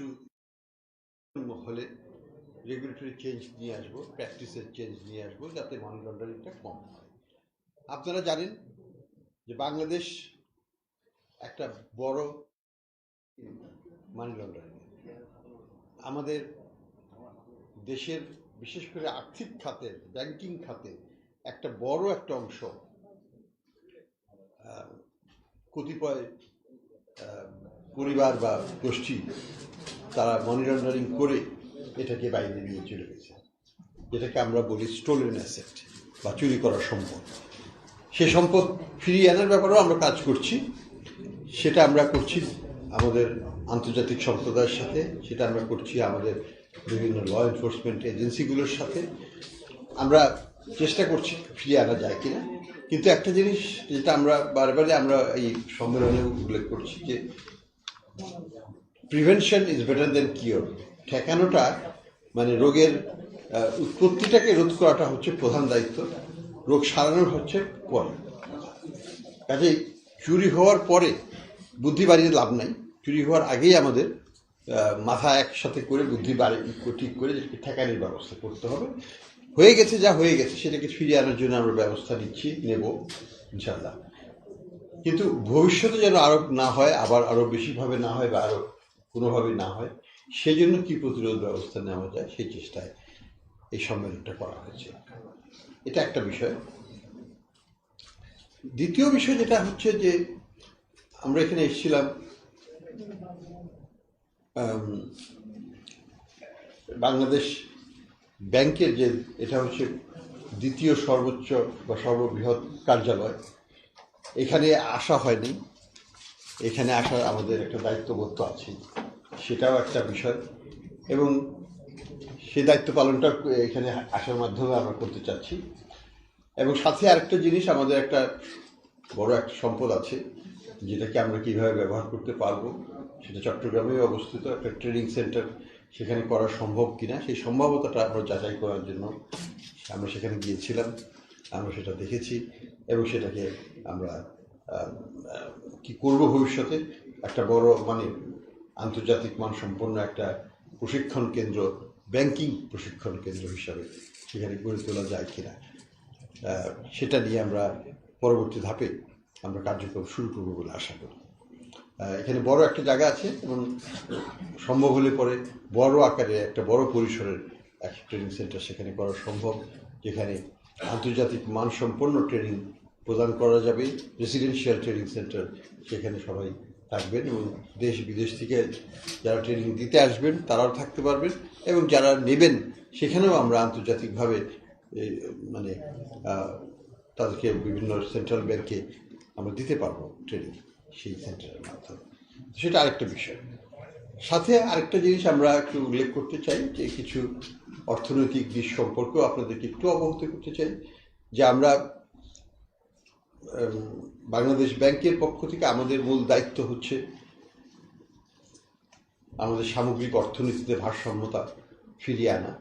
কিছু হলে regulatory change নিয়ে আসব প্র্যাকটিসের চেঞ্জ নিয়ে আসব যাতে মানি কম হয়। আপনারা জানেন যে বাংলাদেশ একটা বড় মানি লন্ডারিং আমাদের দেশের বিশেষ করে আর্থিক খাতের ব্যাংকিং খাতে একটা বড় একটা অংশ কতিপয় পরিবার বা গোষ্ঠী তারা মানি লন্ডারিং করে এটাকে বাইরে নিয়ে চলে গেছে। যেটাকে আমরা বলি স্টোলেন অ্যাসেট বা চুরি করা সম্পদ। সে সম্পদ ফিরিয়ে আনার ব্যাপারেও আমরা কাজ করছি। সেটা আমরা করছি আমাদের আন্তর্জাতিক সম্প্রদায়ের সাথে, সেটা আমরা করছি আমাদের বিভিন্ন ল এনফোর্সমেন্ট এজেন্সিগুলোর সাথে। আমরা চেষ্টা করছি ফিরিয়ে আনা যায় কিনা। কিন্তু একটা জিনিস যেটা আমরা বারে আমরা এই সম্মেলনে উল্লেখ করছি যে prevention is better than cure ঠেকানোটা মানে রোগের উৎপত্তিটাকে রোধ করাটা হচ্ছে প্রধান দায়িত্ব। রোগ সারানোর হচ্ছে পরে কাজেই চুরি হওয়ার পরে বুদ্ধি বাড়িয়ে লাভ নাই। চুরি হওয়ার আগেই আমাদের মাথা একসাথে করে বুদ্ধি বাড়ি, ঠিক করে ঠেকানোর ব্যবস্থা করতে হবে। হয়ে গেছে যা হয়ে গেছে, সেটাকে ফিরিয়ে আনার জন্য আমরা ব্যবস্থা নিচ্ছি, নেব ইনশাল্লাহ কিন্তু ভবিষ্যতে যেন আরও না হয়, আবার আরও বেশিভাবে না হয় বা আরও কোনোভাবে না হয়। সেজন্য কি প্রতিরোধ ব্যবস্থা নেওয়া যায় সেই চেষ্টায় এই সম্মেলনটা করা হয়েছে। এটা একটা বিষয়। দ্বিতীয় বিষয় যেটা হচ্ছে যে, আমরা এখানে এসেছিলাম বাংলাদেশ ব্যাংকের যে, এটা হচ্ছে দ্বিতীয় সর্বোচ্চ বা সর্ববৃহৎ কার্যালয়। এখানে আসা হয়নি। এখানে আসার আমাদের একটা দায়িত্ববোধ তো আছে সেটাও একটা বিষয়। এবং সেই দায়িত্ব পালনটা এখানে আসার মাধ্যমে আমরা করতে চাচ্ছি। এবং সাথে আরেকটা জিনিস, আমাদের একটা বড় একটা সম্পদ আছে, যেটাকে আমরা কীভাবে ব্যবহার করতে পারব। সেটা চট্টগ্রামে অবস্থিত একটা ট্রেনিং সেন্টার। সেখানে করা সম্ভব কিনা, সেই সম্ভাবতাটা আমরা যাচাই করার জন্য আমরা সেখানে গিয়েছিলাম। আমরা সেটা দেখেছি এবং সেটাকে আমরা কি করব ভবিষ্যতে? একটা বড় মানে আন্তর্জাতিক মানসম্পন্ন একটা প্রশিক্ষণ কেন্দ্র, ব্যাংকিং প্রশিক্ষণ কেন্দ্র হিসাবে সেখানে গড়ে তোলা যায় কিনা। সেটা নিয়ে আমরা পরবর্তী ধাপে আমরা কার্যক্রম শুরু করব বলে আশা করি। এখানে বড় একটা জায়গা আছে এবং সম্ভব হলে পরে বড় আকারে একটা বড় পরিসরের একটা ট্রেনিং সেন্টার সেখানে করা সম্ভব, যেখানে আন্তর্জাতিক মানসম্পন্ন ট্রেনিং প্রদান করা যাবে। রেসিডেন্সিয়াল ট্রেনিং সেন্টার সেখানে সবাই থাকবেন এবং দেশ বিদেশ থেকে যারা ট্রেনিং দিতে আসবেন, তারাও থাকতে পারবেন এবং যারা নেবেন, সেখানেও আমরা আন্তর্জাতিকভাবে মানে তাদেরকে বিভিন্ন সেন্ট্রাল ব্যাংকে আমরা দিতে পারব ট্রেনিং সেই সেন্টারের মাধ্যমে। সেটা আরেকটা বিষয়। সাথে আরেকটা জিনিস আমরা একটু উল্লেখ করতে চাই, যে কিছু অর্থনৈতিক দিক সম্পর্কেও আপনাদেরকে একটু অবগত করতে চাই, যে আমরা বাংলাদেশ ব্যাংকের পক্ষ থেকে আমাদের মূল দায়িত্ব হচ্ছে আমাদের সামগ্রিক অর্থনীতিতে ভারসাম্যতা ফিরিয়ে আনা।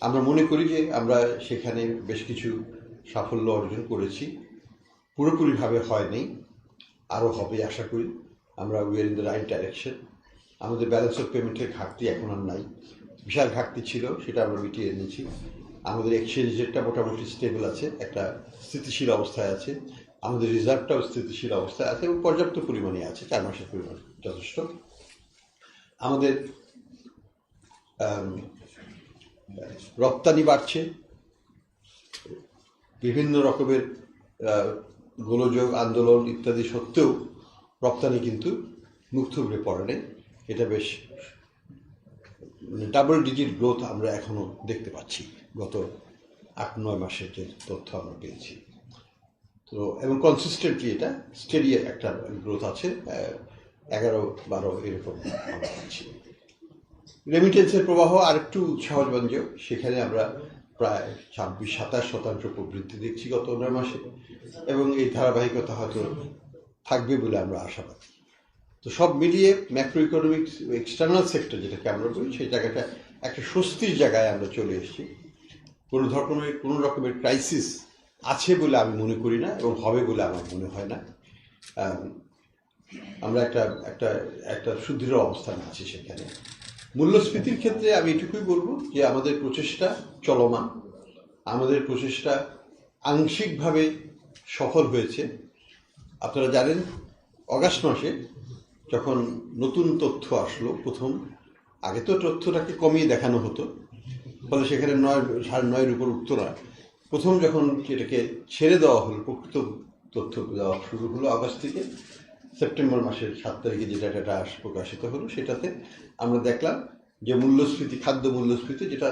আমরা মনে করি যে আমরা সেখানে বেশ কিছু সাফল্য অর্জন করেছি। পুরোপুরিভাবে হয়নি, আরও হবে আশা করি। আমরা we're in the right direction আমাদের ব্যালেন্স অফ পেমেন্টের ঘাটতি এখন আর নাই। বিশাল ঘাটতি ছিল, সেটা আমরা মিটিয়ে এনেছি। আমাদের এক্সচেঞ্জ রেটটা মোটামুটি স্টেবল আছে। একটা স্থিতিশীল অবস্থায় আছে, আমাদের রিজার্ভটাও স্থিতিশীল অবস্থায় আছে এবং পর্যাপ্ত পরিমাণে আছে, চার মাসের পরিমাণ যথেষ্ট। আমাদের রপ্তানি বাড়ছে, বিভিন্ন রকমের গোলযোগ আন্দোলন ইত্যাদি সত্ত্বেও রপ্তানি কিন্তু মুখ থুবড়ে পড়ে নেই। এটা বেশ ডাবল ডিজিট গ্রোথ আমরা এখনও দেখতে পাচ্ছি গত আট, নয় মাসের যে তথ্য আমরা পেয়েছি। তো, এবং কনসিস্টেন্টলি এটা স্টেডি একটা গ্রোথ আছে এগারো, বারো এরকম আমরা রেমিটেন্সের প্রবাহ আরেকটু উৎসাহব্যঞ্জক সেখানে আমরা প্রায় ছাব্বিশ, সাতাশ শতাংশ প্রবৃদ্ধি দেখছি গত নয় মাসে, এবং এই ধারাবাহিকতা হয়তো থাকবে বলে আমরা আশাবাদী। তো সব মিলিয়ে ম্যাক্রো ইকোনমিক্স এক্সটার্নাল সেক্টর যেটাকে আমরা বলি, সেই জায়গাটা একটা স্বস্তির জায়গায় আমরা চলে এসেছি। কোনো ধরনের কোনো রকমের ক্রাইসিস আছে বলে আমি মনে করি না এবং হবে বলে আমার মনে হয় না। আমরা একটা একটা একটা সুদৃঢ় অবস্থান আছি সেখানে। মূল্যস্ফীতির ক্ষেত্রে আমি এটুকুই বলব যে আমাদের প্রচেষ্টা চলমান। আমাদের প্রচেষ্টা আংশিকভাবে সফল হয়েছে। আপনারা জানেন, অগাস্ট মাসে যখন নতুন তথ্য আসলো প্রথম, আগে তো তথ্যটাকে কমিয়ে দেখানো হতো। ফলে সেখানে নয়, সাড়ে নয়ের উপর উঠতো না। প্রথম যখন এটাকে ছেড়ে দেওয়া হলো, প্রকৃত তথ্য দেওয়া শুরু হলো আগস্ট থেকে, সেপ্টেম্বর মাসের সাত তারিখে যে ডাটাটা প্রকাশিত হলো, সেটাতে আমরা দেখলাম যে মূল্যস্ফীতি, খাদ্য মূল্যস্ফীতি যেটা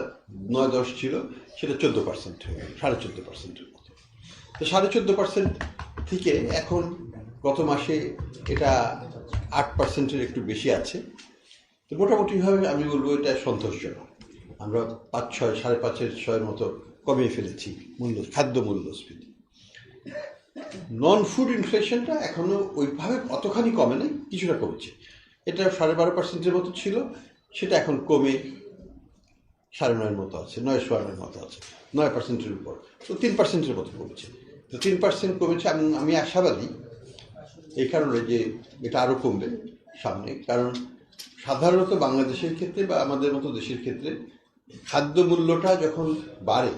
নয় দশ ছিল, সেটা চোদ্দ পার্সেন্ট হয়ে গেল, সাড়ে চোদ্দ পার্সেন্টের মতো। তো সাড়ে চোদ্দ পার্সেন্ট থেকে এখন গত মাসে এটা আট পার্সেন্টের একটু বেশি আছে। তো মোটামুটিভাবে আমি বলব এটা সন্তোষজনক। আমরা পাঁচ, ছয়, সাড়ে পাঁচের, ছয়ের মতো কমিয়ে ফেলেছি মূল্য, খাদ্য মূল্যস্ফীতি। নন ফুড ইনফ্লেশনটা এখনও ওইভাবে অতখানি কমে নাই কিছুটা কমেছে। এটা সাড়ে বারো পার্সেন্টের মতো ছিল, সেটা এখন কমে সাড়ে নয়ের মতো আছে, নয় সোয়া নয়ের মতো আছে, নয় পার্সেন্টের উপর। তো তিন পার্সেন্টের মতো কমেছে। তো তিন পার্সেন্ট কমেছে, আমি আমি আশাবাদী এই কারণে যে এটা আরও কমবে সামনে, কারণ সাধারণত বাংলাদেশের ক্ষেত্রে বা আমাদের মতো দেশের ক্ষেত্রে খাদ্য মূল্যটা যখন বাড়ে,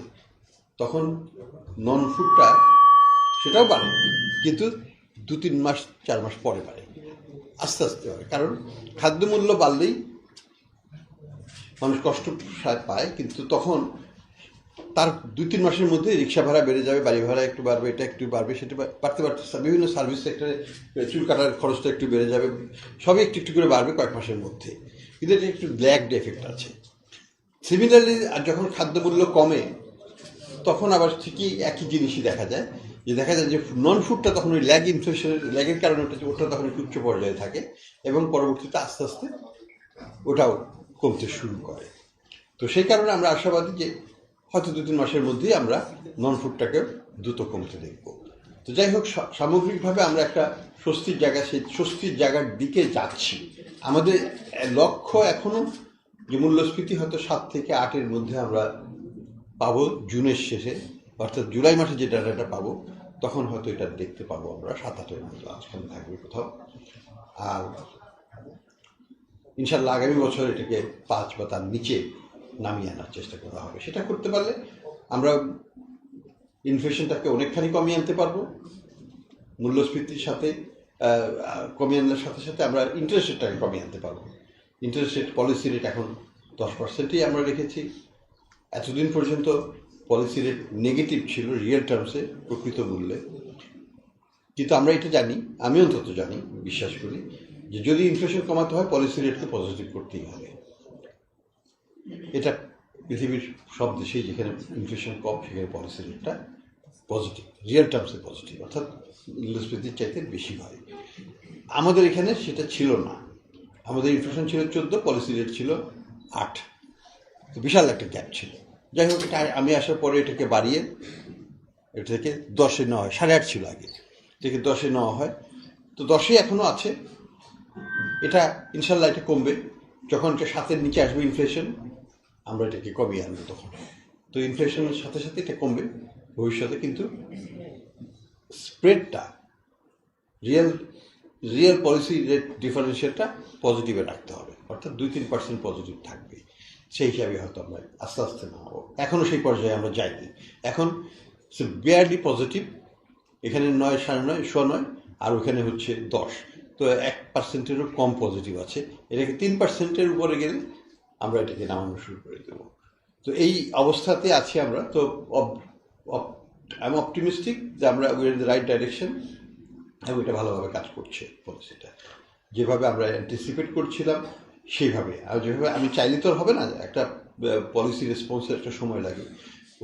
তখন নন ফুডটা সেটাও বাড়ে, কিন্তু দু তিন মাস, চার মাস পরে বাড়ে, আস্তে আস্তে বাড়ে। কারণ খাদ্য মূল্য বাড়লেই মানুষ কষ্ট পায়, কিন্তু তখন তার দুই তিন মাসের মধ্যে রিক্সা ভাড়া বেড়ে যাবে, বাড়ি ভাড়া একটু বাড়বে, এটা একটু বাড়বে, সেটা বাড়তে বাড়তে বিভিন্ন সার্ভিস সেক্টরে চুল কাটার খরচটা একটু বেড়ে যাবে, সবই একটু একটু করে বাড়বে কয়েক মাসের মধ্যে। কিন্তু এটা একটু ব্ল্যাক এফেক্ট আছে। সিমিলারলি যখন খাদ্যমূল্য কমে, তখন আবার ঠিকই একই জিনিসই দেখা যায়। যে দেখা যায় যে নন ফুডটা তখন ওই ল্যাগ ইনফ্লেশনের ল্যাগের কারণে ওটা ওটা তখন একটু উচ্চ পর্যায়ে থাকে এবং পরবর্তীতে আস্তে আস্তে ওটাও কমতে শুরু করে। তো সেই কারণে আমরা আশাবাদী যে হয়তো দু তিন মাসের মধ্যেই আমরা নন ফুডটাকে দ্রুত কমতে দেখব। তো যাই হোক সামগ্রিকভাবে আমরা একটা স্বস্তির জায়গা সেই স্বস্তির জায়গার দিকে যাচ্ছি। আমাদের লক্ষ্য এখনও যে মূল্যস্ফীতি হয়তো সাত থেকে আটের মধ্যে আমরা পাবো, জুনের শেষে। অর্থাৎ জুলাই মাসে যে ডাটাটা পাবো, তখন হয়তো এটা দেখতে পাবো আমরা, সাত আটের মধ্যে আজকাল থাকবে কোথাও। আর ইনশাল্লাহ আগামী বছর এটাকে পাঁচ বা তার নিচে নামিয়ে আনার চেষ্টা করা হবে। সেটা করতে পারলে আমরা ইনফ্লেশনটাকে অনেকখানি কমিয়ে আনতে পারব। মূল্যস্ফীতির সাথে কমিয়ে আনার সাথে সাথে আমরা ইন্টারেস্ট রেটটাকে কমিয়ে আনতে পারব। ইন্টারেস্ট রেট পলিসি রেট এখন দশ পার্সেন্টই আমরা রেখেছি। এতদিন পর্যন্ত পলিসি রেট নেগেটিভ ছিল রিয়েল টার্মসে প্রকৃত মূল্যে। কিন্তু আমরা এটা জানি, আমি অন্তত জানি, বিশ্বাস করি, যে যদি ইনফ্লেশন কমাতে হয় পলিসি রেটকে পজিটিভ করতেই হবে। এটা পৃথিবীর সব দেশেই যেখানে ইনফ্লেশন কম, সেখানে পলিসি রেটটা পজিটিভ রিয়েল টার্মসে পজিটিভ অর্থাৎ মূল্যস্ফীতির চাইতে বেশি হয়। আমাদের এখানে সেটা ছিল না। আমাদের ইনফ্লেশন ছিল চোদ্দ পলিসি রেট ছিল আট। তো বিশাল একটা গ্যাপ ছিল। যাই হোক, এটা আমি আসার পরে এটাকে বাড়িয়ে এটা থেকে দশে নেওয়া হয়, সাড়ে আট ছিল আগে। থেকে দশে নেওয়া হয়। তো দশে এখনও আছে। এটা ইনশাল্লাহ এটা কমবে। যখন এটা সাতের নিচে আসবে ইনফ্লেশন আমরা এটাকে কমিয়ে আনব তখন। তো ইনফ্লেশনের সাথে সাথে এটা কমবে। ভবিষ্যতে কিন্তু স্প্রেডটা রিয়েল রিয়েল পলিসি রেট ডিফারেন্সিয়ালটা পজিটিভে রাখতে হবে। অর্থাৎ দুই তিন পার্সেন্ট পজিটিভ থাকবে সেই হিসাবে হয়তো আমরা আস্তে আস্তে নামাবো। এখনও সেই পর্যায়ে আমরা যাইনি। এখন বিয়ারলি পজিটিভ এখানে নয়, সাড়ে নয় শো নয়, আর ওখানে হচ্ছে দশ। তো এক পার্সেন্টেরও কম পজিটিভ আছে। এটাকে তিন পার্সেন্টের উপরে গেলে আমরা এটাকে নামানো শুরু করে দেবো। তো এই অবস্থাতে আছি আমরা। তো আই এম অপটিমিস্টিক যে আমরা উইয়ার দ্য রাইট ডাইরেকশন এবং এটা ভালোভাবে কাজ করছে পলিসিটা যেভাবে আমরা অ্যান্টিসিপেট করছিলাম, সেইভাবে। আর যেভাবে আমি চাইলে তো হবে না, একটা পলিসি রেসপন্সের একটা সময় লাগে।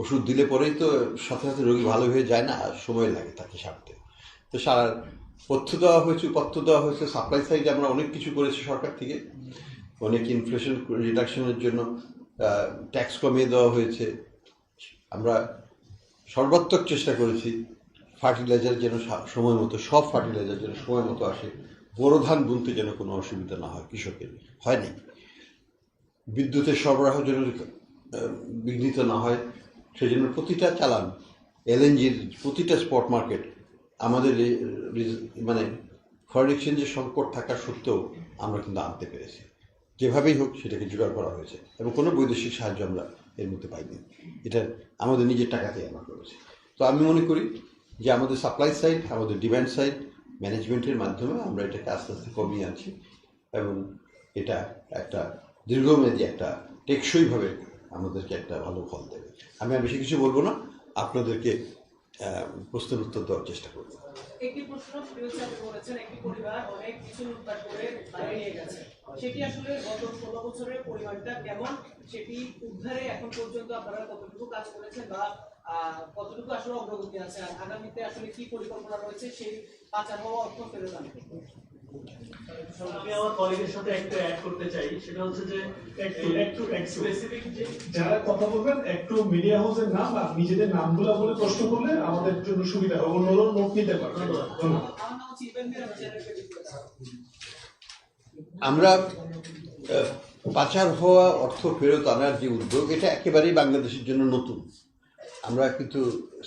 ওষুধ দিলে পরেই তো সাথে সাথে রোগী ভালো হয়ে যায় না সময় লাগে তাকে সারতে। তো সারার পথ্য দেওয়া হয়েছে পথ্য দেওয়া হয়েছে সাপ্লাই সাইডে আমরা অনেক কিছু করেছি সরকার থেকে। অনেক ইনফ্লেশন রিডাকশনের জন্য ট্যাক্স কমিয়ে দেওয়া হয়েছে। আমরা সর্বাত্মক চেষ্টা করেছি। ফার্টিলাইজার যেন সময় মতো, সব ফার্টিলাইজার যেন সময় মতো আসে, বোরো ধান বুনতে যেন কোনো অসুবিধা না হয় কৃষকের। হয়নি বিদ্যুতের সরবরাহ যেন বিঘ্নিত না হয়, সেজন্য প্রতিটা চালান, এলএনজির প্রতিটা স্পট মার্কেট, আমাদের মানে ফরেন এক্সচেঞ্জের সংকট থাকা সত্ত্বেও আমরা কিন্তু আনতে পেরেছি। যেভাবেই হোক সেটাকে জোগাড় করা হয়েছে এবং কোনো বৈদেশিক সাহায্য আমরা এর মধ্যে পাইনি। এটা আমাদের নিজের টাকাতেই আমরা করেছি। তো আমি মনে করি যে আমাদের সাপ্লাই সাইড আমাদের ডিমান্ড সাইড ম্যানেজমেন্টের মাধ্যমে আমরা এটাকে আস্তে আস্তে কমিয়ে আনছি এবং এটা একটা দীর্ঘমেয়াদী একটা টেকসইভাবে আমাদেরকে একটা ভালো ফল দেবে। আমি আর বেশি কিছু বলব না, আপনাদেরকে প্রশ্নের উত্তর দেওয়ার চেষ্টা করব। একটি সেটি আসলে গত ষোলো বছরের পরিমাণটা কেমন? সেটি উদ্ধারে এখন পর্যন্ত আপনারা কতটুকু কাজ করেছেন বা কতটুকু আসলে অগ্রগতি আছে আর আগামীতে আসলে কি পরিকল্পনা রয়েছে সেই পাচার হওয়া অর্থ ফেরত আনতে আমি আমার কলিগের সাথে একটু অ্যাড করতে চাই সেটা হচ্ছে যে একটু একটু স্পেসিফিক যে যারা কথা বলবেন একটু মিডিয়া হাউসের নাম আর নিজেদের নামগুলো বলে প্রশ্ন করলে আমাদের জন্য সুবিধা হবে। অন্যরাও নোট নিতে পারবে। আমরা পাচার হওয়া অর্থ ফেরত আনার যে উদ্যোগ এটা একেবারেই বাংলাদেশের জন্য নতুন। আমরা কিন্তু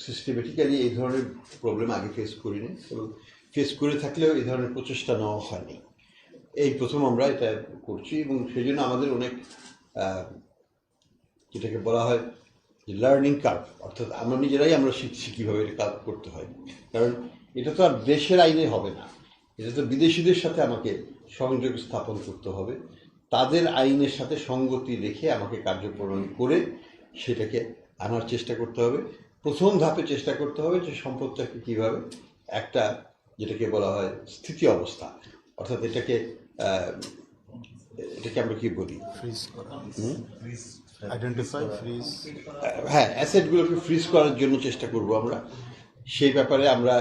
সিস্টেমেটিক্যালি এই ধরনের প্রবলেম আগে ফেস করিনি, এবং ফেস করে থাকলেও এই ধরনের প্রচেষ্টা নেওয়া হয়নি। এই প্রথম আমরা এটা করছি, এবং সেই জন্য আমাদের অনেক যেটাকে বলা হয় যে লার্নিং কার্ভ অর্থাৎ আমরা নিজেরাই আমরা শিখছি কীভাবে এটা কাজ করতে হয়। কারণ এটা তো আর দেশের আইনে হবে না। এটা তো বিদেশিদের সাথে আমাকে সংযোগ স্থাপন করতে হবে। তাদের আইনের সাথে সঙ্গতি রেখে আমাকে কার্যক্রম করে সেটাকে আনার চেষ্টা করতে হবে। প্রথম ধাপে চেষ্টা করতে হবে যে সম্পদটাকে কীভাবে একটা যেটাকে বলা হয় স্থিতি অবস্থা অর্থাৎ এটাকে এটাকে আমরা কি বলি? ফ্রিজ করা। আইডেন্টিফাই ফ্রিজ হ্যাঁ অ্যাসেটগুলোকে ফ্রিজ করার জন্য চেষ্টা করব আমরা। সেই ব্যাপারে আমরা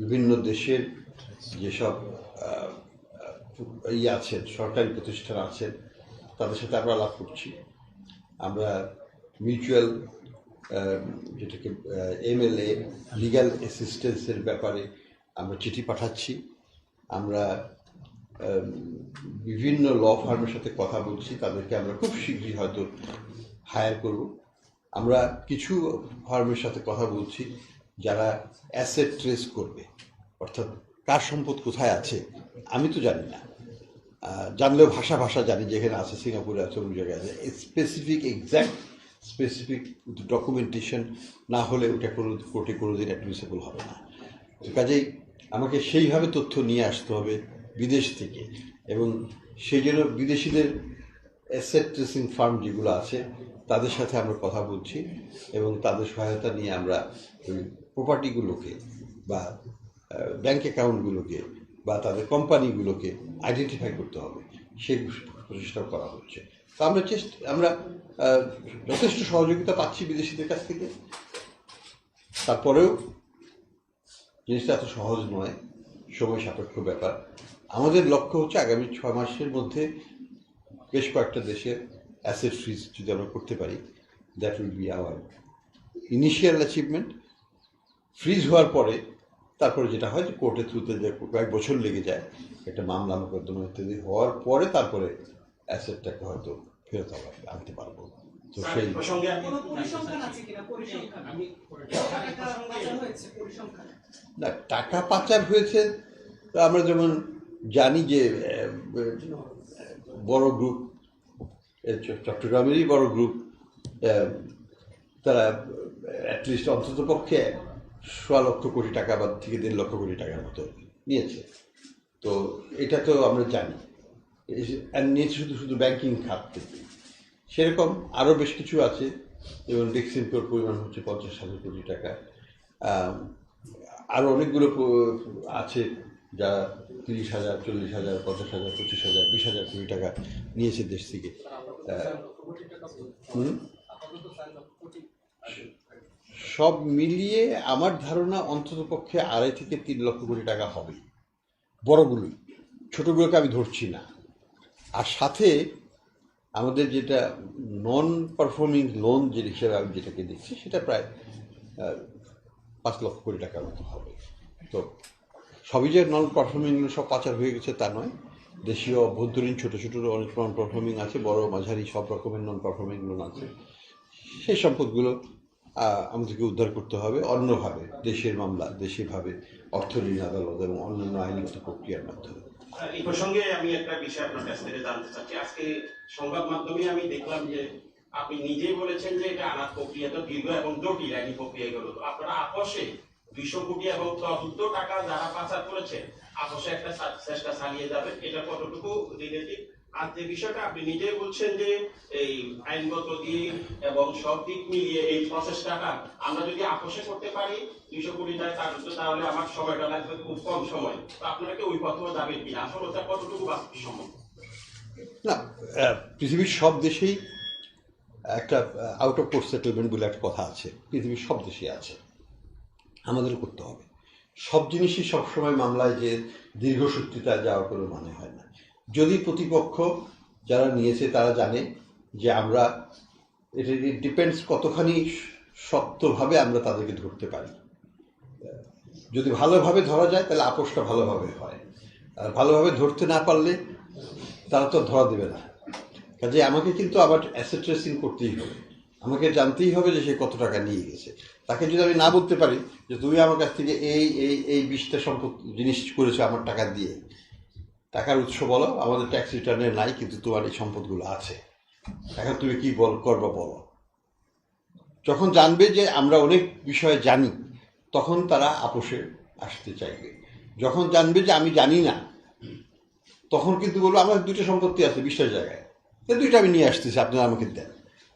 বিভিন্ন দেশের যেসব ইয়ে আছেন সরকারি প্রতিষ্ঠান আছেন তাদের সাথে আমরা লাভ করছি। আমরা মিউচুয়াল যেটাকে এমএলএ লিগ্যাল অ্যাসিস্ট্যান্সের ব্যাপারে আমরা চিঠি পাঠাচ্ছি। আমরা বিভিন্ন ল ফার্মের সাথে কথা বলছি, তাদেরকে আমরা খুব শীঘ্রই হয়তো হায়ার করব। আমরা কিছু ফার্মের সাথে কথা বলছি, যারা অ্যাসেট ট্রেস করবে, অর্থাৎ কার সম্পদ কোথায় আছে, আমি তো জানি না। জানলেও ভাষা ভাষা জানি, যেখানে আছে, সিঙ্গাপুরে আছে, অন্য জায়গায় আছে। স্পেসিফিক এক্স্যাক্ট স্পেসিফিক ডকুমেন্টেশন না হলে ওটা কোনো, কোর্টে কোনোদিন অ্যাডমিসেবল হবে না। কাজেই আমাকে সেইভাবে তথ্য নিয়ে আসতে হবে বিদেশ থেকে। এবং সেই জন্য বিদেশিদের অ্যাসেট ট্রেসিং ফার্ম যেগুলো আছে, তাদের সাথে আমরা কথা বলছি এবং তাদের সহায়তা নিয়ে আমরা ওই প্রপার্টিগুলোকে বা ব্যাংক অ্যাকাউন্টগুলোকে বা তাদের কোম্পানিগুলোকে আইডেন্টিফাই করতে হবে। সেই প্রচেষ্টা করা হচ্ছে। তো আমরা চেষ্টা, আমরা যথেষ্ট সহযোগিতা পাচ্ছি বিদেশিদের কাছ থেকে। তারপরেও জিনিসটা এত সহজ নয়, সময় সাপেক্ষ ব্যাপার। আমাদের লক্ষ্য হচ্ছে আগামী ছয় মাসের মধ্যে বেশ কয়েকটা দেশের অ্যাসেট ফ্রিজ যদি আমরা করতে পারি that will be our initial achievement freeze হওয়ার পরে তারপরে যেটা হয় যে কোর্টে থ্রুতে যে কয়েক বছর লেগে যায় একটা মামলা মোকদ্দমা ইত্যাদি হওয়ার পরে তারপরে অ্যাসেটটাকে হয়তো ফেরত আবার আনতে পারব। তো সেই প্রসঙ্গে আমি কোনো পরিসংখ্যান আছে কিনা? পরিসংখ্যান। আমি টাকা পাচার হয়েছে না টাকা পাচার হয়েছে। আমরা যেমন জানি যে বড় গ্রুপ চট্টগ্রামেরই বড় গ্রুপ তারা অ্যাটলিস্ট অন্তত পক্ষে সোয়া লক্ষ কোটি টাকা বা থেকে দেড় লক্ষ কোটি টাকার মতো নিয়েছে। তো এটা তো আমরা জানি। নিয়েছে শুধু শুধু ব্যাংকিং খাত থেকে সেরকম আরও বেশ কিছু আছে, যেমন ডেক্সিমকোর পরিমাণ হচ্ছে পঞ্চাশ হাজার কোটি টাকা। আরও অনেকগুলো আছে যারা তিরিশ হাজার, চল্লিশ হাজার, পঞ্চাশ হাজার, পঁচিশ হাজার, বিশ হাজার কোটি টাকা নিয়েছে দেশ থেকে? সব মিলিয়ে আমার ধারণা অন্তত পক্ষে আড়াই থেকে তিন লক্ষ কোটি টাকা হবে। বড়গুলোই। ছোটগুলোকে আমি ধরছি না। আর সাথে আমাদের যেটা নন পারফর্মিং লোন যে হিসেবে আমি যেটাকে দেখছি, সেটা প্রায় পাঁচ লক্ষ কোটি টাকার মতো হবে। তো সবই যে নন পারফর্মিং সব পাচার হয়ে গেছে তা নয়। দেশীয় অভ্যন্তরীণ ছোটো ছোটো অনেক নন পারফর্মিং আছে, বড় মাঝারি সব রকমের নন পারফর্মিং লোন আছে। সেই সম্পদগুলো আমাদেরকে উদ্ধার করতে হবে অন্যভাবে, দেশের মামলা, দেশেভাবে অর্থ ঋণ আদালত এবং অন্যান্য আইনগত প্রক্রিয়ার মাধ্যমে। এই প্রসঙ্গে আমি একটা বিষয় আপনার কাছ থেকে জানতে চাচ্ছি। আজকে সংবাদ মাধ্যমে আমি দেখলাম যে আপনি নিজেই বলেছেন যে এটা আনার প্রক্রিয়া তো দীর্ঘ এবং জটিল আইনি প্রক্রিয়া গেল তো আপনারা আপসে দুইশো কোটি এবং তদুদ্ধ টাকা যারা পাচার করেছেন আপসে একটা চেষ্টা চালিয়ে যাবে এটা কতটুকু রিলেটিভ আর যে বিষয়টা আপনি নিজেই বলছেন যে এই আইনগত দিক এবং সব দিক মিলিয়ে এই প্রসেসটাটা আমরা যদি আপসে করতে পারি, দুইশো কোটি টাকা তাহলে তাহলে আমার সময়টা লাগবে খুব কম সময়। তো আপনারা কি ওই পথেও যাবেন কিনা? আসলে ওটা কতটুকু বাস্তব সম্ভব? না পৃথিবীর সব দেশেই একটা আউট অফ কোর্ট সেটেলমেন্ট বলে একটা কথা আছে। পৃথিবীর সব দেশেই আছে। আমাদের করতে হবে। সব জিনিসই সবসময় মামলায় যে দীর্ঘসূত্রিতায় যাওয়ার কোনো মানে হয় না। যদি প্রতিপক্ষ যারা নিয়েছে তারা জানে যে আমরা, এটা ডিপেন্ডস কতখানি শক্তভাবে আমরা তাদেরকে ধরতে পারি। যদি ভালোভাবে ধরা যায়, তাহলে আপোষটা ভালোভাবে হয়। আর ভালোভাবে ধরতে না পারলে তারা তো ধরা দেবে না। কাজে আমাকে কিন্তু আবার অ্যাসেট ট্রেসিং করতেই হবে। আমাকে জানতেই হবে যে সে কত টাকা নিয়ে গেছে। তাকে যদি আমি না বলতে পারি যে, তুমি আমার কাছ থেকে এই এই এই বিশটা সম্পদ, জিনিস করেছ আমার টাকা দিয়ে টাকার উৎস বলো, আমাদের ট্যাক্স রিটার্নে নাই, কিন্তু তোমার এই সম্পদগুলো আছে। এখন তুমি কি বল, করবা বলো। যখন জানবে যে আমরা অনেক বিষয়ে জানি, তখন তারা আপোষে আসতে চাইবে। যখন জানবে যে আমি জানি না, তখন কিন্তু বলব, আমার দুটো সম্পত্তি আছে বিশটা জায়গায়। দুইটা আমি নিয়ে আসতেছি, আপনারা আমাকে দেন।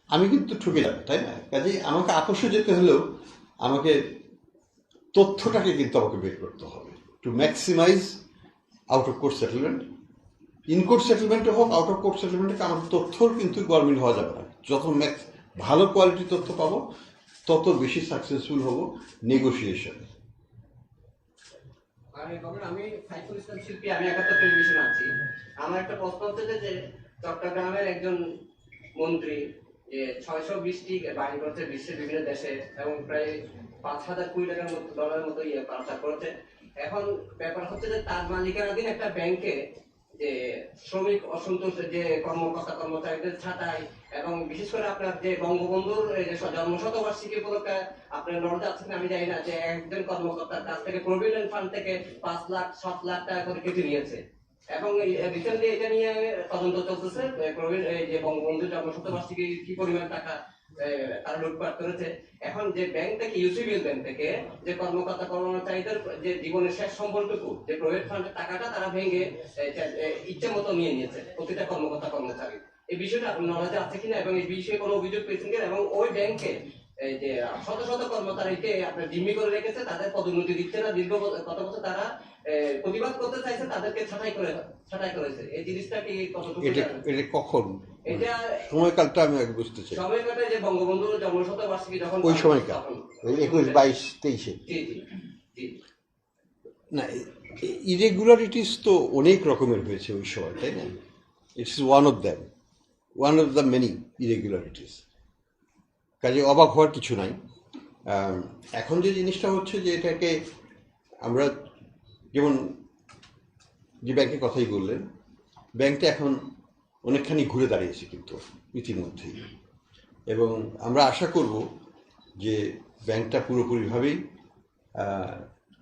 আমি কিন্তু ঠকে যাব, তাই না? কাজে আমাকে আপোষে যেতে হলেও আমাকে তথ্যটাকে কিন্তু আমাকে বের করতে হবে। To maximize out of court settlement in court সেটেলমেন্টে হোক আউট অফ কোর্ট সেটেলমেন্টে আমার তথ্যর কিন্তু গরমিল হওয়া যাবে না। যত ম্যাক্স ভালো কোয়ালিটির তথ্য পাবো তত বেশি সাকসেসফুল হব নেগোসিয়েশনে আমি আমি একাত্তর আমার একটা প্রশ্ন যে, একজন মন্ত্রী যে ছয়শো বিভিন্ন দেশে এবং প্রায় পাঁচ হাজার কোটি টাকার মতো ডলারের মতো ইয়ে করেছে। এখন ব্যাপার হচ্ছে যে তার মালিকানাধীন একটা ব্যাংকে যে শ্রমিক অসন্তোষ, যে কর্মকর্তা কর্মচারীদের ছাঁটাই এবং বিশেষ করে আপনার যে বঙ্গবন্ধুর এই যে জন্মশতবার্ষিকী উপলক্ষে আপনার নজর আছে আমি জানি না যে একজন কর্মকর্তার কাছ থেকে প্রভিডেন্ট ফান্ড থেকে পাঁচ লাখ, সাত লাখ টাকা করে কেটে নিয়েছে। এবং রিসেন্টলি এটা নিয়ে তদন্ত চলতেছে যে বঙ্গবন্ধুর জন্মশতবার্ষিকী কি পরিমাণ টাকা তারা লুটপাট করেছে। এখন যে ব্যাংক থেকে ইউসিবিএল ব্যাংক থেকে যে কর্মকর্তা কর্মচারীদের যে জীবনের শেষ সম্বলটুকু যে প্রভিডেন্ট ফান্ডের টাকাটা তারা ভেঙে ইচ্ছে মতো নিয়ে নিয়েছে প্রতিটা কর্মকর্তা কর্মচারী। এই বিষয়টা আপনার নলেজে আছে কিনা এবং এই বিষয়ে কোনো অভিযোগ পেয়েছেন কিনা এবং ওই ব্যাংকে যে শত শত কর্মচারীকে আপনার জিম্মি করে রেখেছে তাদের পদোন্নতি দিচ্ছে না দীর্ঘ কত বছর তারা প্রতিবাদ করতে চাইছে তাদেরকে ছাঁটাই করে ছাঁটাই করেছে। এই জিনিসটা কি কতটুকু এটা কখন? এটা সময়কালটা আমি আগে বুঝতে চাই। সময় যে বঙ্গবন্ধুর জন্মশতবার্ষিকী যখন ওই সময়কাল তখন। একুশ বাইশ তেইশে। না ইরেগুলারিটিস তো অনেক রকমের হয়েছে ওই সময় তাই না? It's one of them one of the many irregularities কাজে অবাক হওয়ার কিছু নাই। এখন যে জিনিসটা হচ্ছে যে এটাকে আমরা যেমন যে ব্যাংকের কথাই বললেন ব্যাংকটা এখন অনেকখানি ঘুরে দাঁড়িয়েছে কিন্তু ইতিমধ্যেই। এবং আমরা আশা করব যে ব্যাংকটা পুরোপুরিভাবেই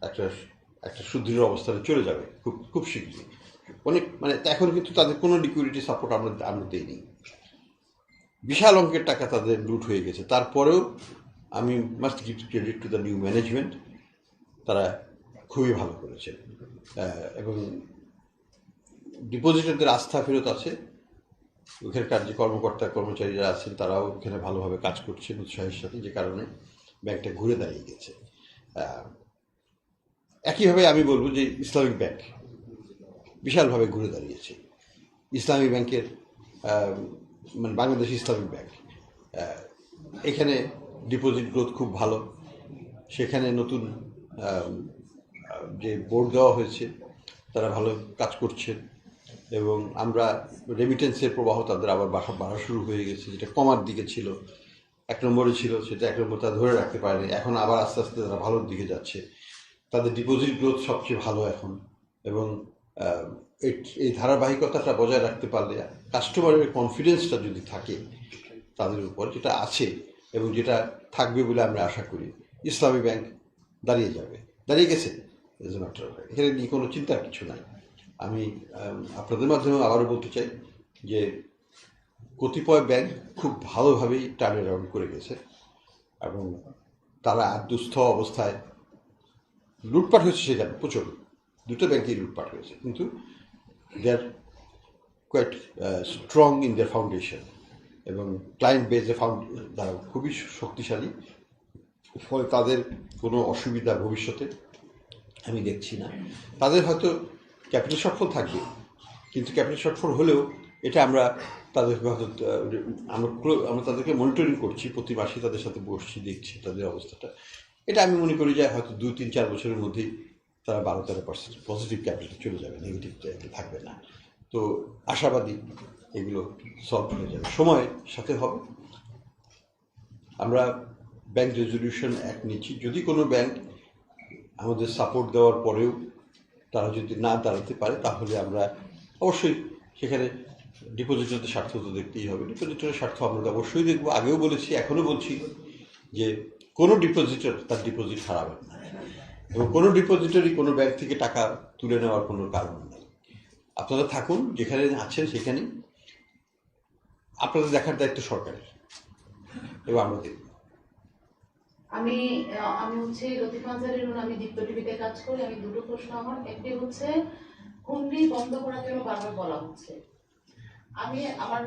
একটা একটা সুদৃঢ় অবস্থানে চলে যাবে খুব খুব শীঘ্রই। অনেক মানে এখন কিন্তু তাদের কোনো লিকুইডিটি সাপোর্ট আমরা আমরা দিইনি। বিশাল অঙ্কের টাকা তাদের লুট হয়ে গেছে। তারপরেও আমি must give credit to the new management তারা খুবই ভালো করেছে। এবং ডিপোজিটরদের আস্থা ফেরত আছে। ওখানকার যে কর্মকর্তা, কর্মচারী যারা আছেন, তারাও ওখানে ভালোভাবে কাজ করছেন উৎসাহের সাথে, যে কারণে ব্যাংকটা ঘুরে দাঁড়িয়ে গেছে। একইভাবে আমি বলব যে ইসলামিক ব্যাংক বিশালভাবে ঘুরে দাঁড়িয়েছে। ইসলামী ব্যাংকের মানে বাংলাদেশ ইসলামিক ব্যাংক এখানে ডিপোজিট গ্রোথ খুব ভালো। সেখানে নতুন যে বোর্ড দেওয়া হয়েছে, তারা ভালো কাজ করছে এবং আমরা রেমিটেন্সের প্রবাহ তাদের আবার বাসা বাড়া শুরু হয়ে গেছে, যেটা কমার দিকে ছিল। এক নম্বরে ছিল, সেটা এক নম্বর তারা ধরে রাখতে পারেনি। এখন আবার আস্তে আস্তে তারা ভালোর দিকে যাচ্ছে। তাদের ডিপোজিট গ্রোথ সবচেয়ে ভালো এখন। এবং এই- ধারাবাহিকতাটা বজায় রাখতে পারলে কাস্টমারের কনফিডেন্সটা যদি থাকে তাদের উপর, যেটা আছে এবং যেটা থাকবে বলে আমরা আশা করি, ইসলামী ব্যাংক দাঁড়িয়ে যাবে। দাঁড়িয়ে গেছে এখানে নিয়ে কোনো চিন্তার কিছু নাই। আমি আপনাদের মাধ্যমে আবারও বলতে চাই যে কতিপয় ব্যাংক খুব ভালোভাবেই টার্ন অ্যারাউন্ড করে গেছে এবং তারা দুস্থ অবস্থায় লুটপাট হয়েছে সেখানে প্রচুর। দুটো ব্যাংকেই লুটপাট হয়েছে, কিন্তু they are quite strong in their foundation এবং ক্লায়েন্ট বেজে ফাউন্ড তারা খুবই শক্তিশালী। ফলে তাদের কোনো অসুবিধা ভবিষ্যতে আমি দেখছি না। তাদের হয়তো ক্যাপিটাল শর্টফল থাকবে। কিন্তু ক্যাপিটাল শর্টফল হলেও এটা আমরা হয়তো আমরা আমরা তাদেরকে মনিটরিং করছি, প্রতি মাসে তাদের সাথে বসছি, দেখছি তাদের অবস্থাটা। এটা আমি মনে করি যে হয়তো দুই, তিন, চার বছরের মধ্যেই তারা বারো, তেরো পার্সেন্ট পজিটিভ ক্যাপিটালে চলে যাবে নেগেটিভ থাকবে না। তো আশাবাদী এগুলো সলভ হয়ে যাবে। সময়ের সাথে হবে। আমরা ব্যাংক রেজলিউশন অ্যাক্ট নিচ্ছি। যদি কোনো ব্যাংক আমাদের সাপোর্ট দেওয়ার পরেও তারা যদি না দাঁড়াতে পারে, তাহলে আমরা অবশ্যই সেখানে ডিপোজিটরদের স্বার্থ তো দেখতেই হবে। ডিপোজিটরের স্বার্থ আমরা অবশ্যই দেখব। আগেও বলেছি, এখনও বলছি যে কোনো ডিপোজিটর তার ডিপোজিট হারাবেন না। এবং কোনো ডিপোজিটরই কোনো ব্যাংক থেকে টাকা তুলে নেওয়ার কোনো কারণ নেই। আপনারা থাকুন, যেখানে আছেন সেখানেই। আপনাদের দেখার দায়িত্ব সরকারের। এবং আমরা দেখব। আমি আমি হচ্ছে লতিফা আনসারের আমি দীপ্ত টিভিতে কাজ করি, আমি দুটো প্রশ্ন আমার, একটি হচ্ছে হুন্ডি বন্ধ করার জন্য বারবার বলা হচ্ছে? আমি আমার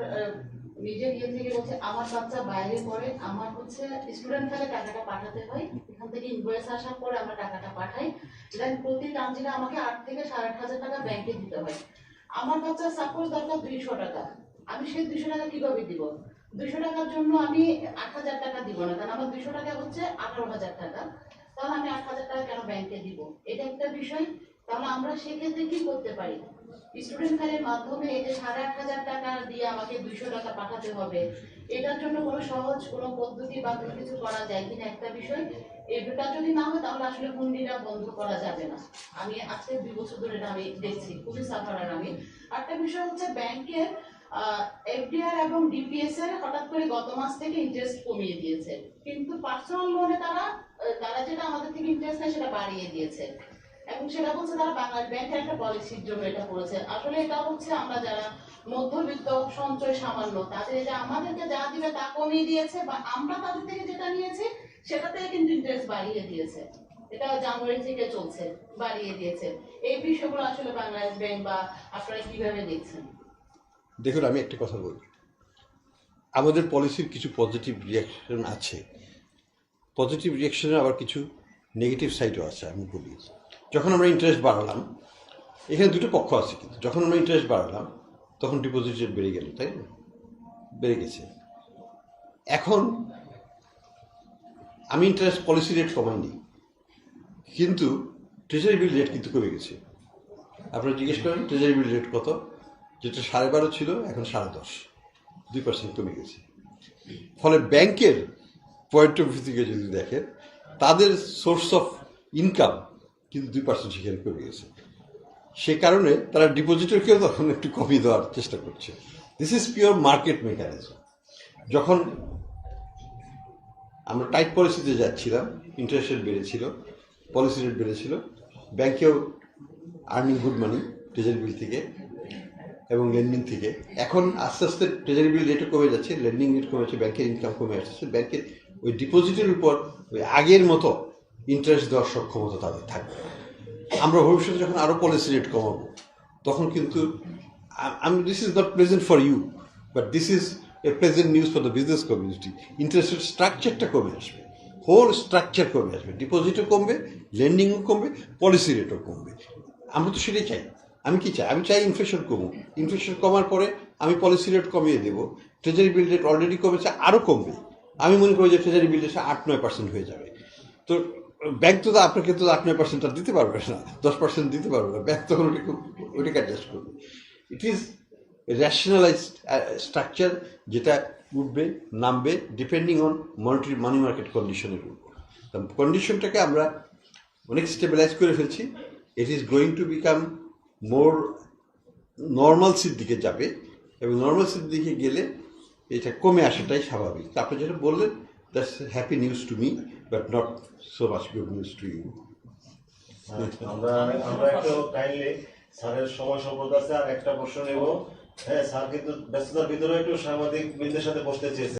নিজের ইয়ে থেকে বলছে, আমার বাচ্চা বাইরে পড়ে, আমার হচ্ছে স্টুডেন্ট থেকে টাকাটা পাঠাতে হয়, এখান থেকে ইনভয়েস আসার পরে আমরা টাকাটা পাঠাই দেন প্রতি ট্রানজিটে আমাকে আট থেকে সাড়ে আট হাজার টাকা ব্যাংকে দিতে হয়। আমার বাচ্চা সাপোজ দরকার দুইশো টাকা। আমি সেই দুইশো টাকা কীভাবে দিব? দুইশো টাকার জন্য আমি আট হাজার টাকা দিব না, কারণ আমার দুইশো টাকা হচ্ছে আঠারো হাজার টাকা। তাহলে আমি আট হাজার টাকা কেন ব্যাংকে দিব? এটা একটা বিষয়। তাহলে আমরা সেক্ষেত্রে কি করতে পারি? স্টুডেন্ট কার্ডের মাধ্যমে এই যে সাড়ে আট হাজার টাকা দিয়ে আমাকে দুইশো টাকা পাঠাতে হবে, এটার জন্য কোনো সহজ কোনো পদ্ধতি বা কোনো কিছু করা যায় কিনা একটা বিষয়। এটা যদি না হয়, তাহলে আসলে হুন্ডিটা বন্ধ করা যাবে না। আমি আজকে দুই বছর ধরে আমি দেখছি, খুবই সাফারার আমি। একটা বিষয় হচ্ছে ব্যাংকের এফডিআর এবং ডিপিএস এর হঠাৎ করে গত মাস থেকে ইন্টারেস্ট কমিয়ে দিয়েছে। কিন্তু পার্সোনাল লোনে তারা তারা যেটা আমাদের থেকে ইন্টারেস্ট নেয় সেটা বাড়িয়ে দিয়েছে। এবং সেটা বলছে তারা বাংলাদেশ ব্যাংকের একটা পলিসির জন্য এটা করেছে। আসলে এটা হচ্ছে আমরা যারা মধ্যবিত্ত, সঞ্চয় সামান্য, তাদের যে আমাদেরকে যা দিবে তা কমিয়ে দিয়েছে বা আমরা তাদের থেকে যেটা নিয়েছি, সেটা থেকে কিন্তু ইন্টারেস্ট বাড়িয়ে দিয়েছে। এটা জানুয়ারি থেকে চলছে, বাড়িয়ে দিয়েছে। এই বিষয়গুলো আসলে বাংলাদেশ ব্যাংক বা আপনারা কীভাবে দেখছেন? দেখুন, আমি একটা কথা বলি আমাদের পলিসির কিছু পজিটিভ রিয়াকশন আছে। পজিটিভ রিয়াকশনের আবার কিছু নেগেটিভ সাইডও আছে, আমি বলি। যখন আমরা ইন্টারেস্ট বাড়ালাম, এখানে দুটো পক্ষ আছে কিন্তু। যখন আমরা ইন্টারেস্ট বাড়ালাম, তখন ডিপোজিট রেট বেড়ে গেল, তাই না? বেড়ে গেছে। এখন আমি ইন্টারেস্ট পলিসি রেট কমাইনি, কিন্তু ট্রেজারি বিল রেট কিন্তু কমে গেছে। আপনারা জিজ্ঞেস করেন ট্রেজারি বিল রেট কত? যেটা সাড়ে বারো ছিল, এখন সাড়ে দশ। দুই পার্সেন্ট কমে গেছে। ফলে ব্যাংকের পয়েন্ট অফ ভিউ থেকে যদি দেখেন, তাদের সোর্স অফ ইনকাম কিন্তু দুই পার্সেন্ট সেখানে কমে গেছে। সে কারণে তারা ডিপোজিটরকেও তখন একটু কমিয়ে দেওয়ার চেষ্টা করছে। This is pure market mechanism যখন আমরা টাইট পলিসিতে যাচ্ছিলাম ইন্টারেস্ট রেট বেড়েছিল পলিসি রেট বেড়েছিল, ব্যাংকেও earning good money treasury bill থেকে এবং লেন্ডিং থেকে। এখন আস্তে আস্তে ট্রেজারি বিল রেটও কমে যাচ্ছে লেন্ডিং রেট কমেছে ব্যাংকের ইনকাম কমে আসছে। ব্যাংকের ওই ডিপোজিটের উপর ওই আগের মতো ইন্টারেস্ট দেওয়ার সক্ষমতা তাদের থাকবে। আমরা ভবিষ্যতে যখন আরও পলিসি রেট কমাবো, তখন কিন্তু আমি this is not present for you but this is a present news for the business community ইন্টারেস্টের স্ট্রাকচারটা কমে আসবে। হোল স্ট্রাকচার কমে আসবে। ডিপোজিটও কমবে লেন্ডিংও কমবে পলিসি রেটও কমবে। আমরা তো সেটাই চাই। আমি কি চাই? আমি চাই ইনফ্লেশন কমুক। ইনফ্লেশন কমার পরে আমি পলিসি রেট কমিয়ে দেবো। ট্রেজারি বিল রেট অলরেডি কমেছে আরও কমবে। আমি মনে করি যে ট্রেজারি বিল রেট আট নয় পার্সেন্ট হয়ে যাবে। তো ব্যাংক তো আপনাকে তো আট নয় পার্সেন্ট আর দিতে পারবে না। দশ পার্সেন্ট দিতে পারবে না। ব্যাংক তখন ওটাকে ওটাকে অ্যাডজাস্ট করবে। ইট ইজ রেশনালাইজড স্ট্রাকচার যেটা উঠবে, নামবে depending on monetary money market কন্ডিশনের উপর। কন্ডিশনটাকে আমরা অনেক স্টেবিলাইজ করে ফেলছি। It is going to become more নর্মালসির দিকে যাবে এবং নর্মালসির দিকে গেলে এটা কমে আসাটাই স্বাভাবিক। আপনি যেটা বললেন, That's happy news to me but not so much good news to you. আমরা আমরা একটু কাইন্ডলি স্যারের সময় সম্পর্ক আছে, আর একটা প্রশ্ন নেব। হ্যাঁ স্যার কিন্তু ব্যস্ততার ভিতরে একটু সাংবাদিক বৃন্দের সাথে বসতে চেয়েছে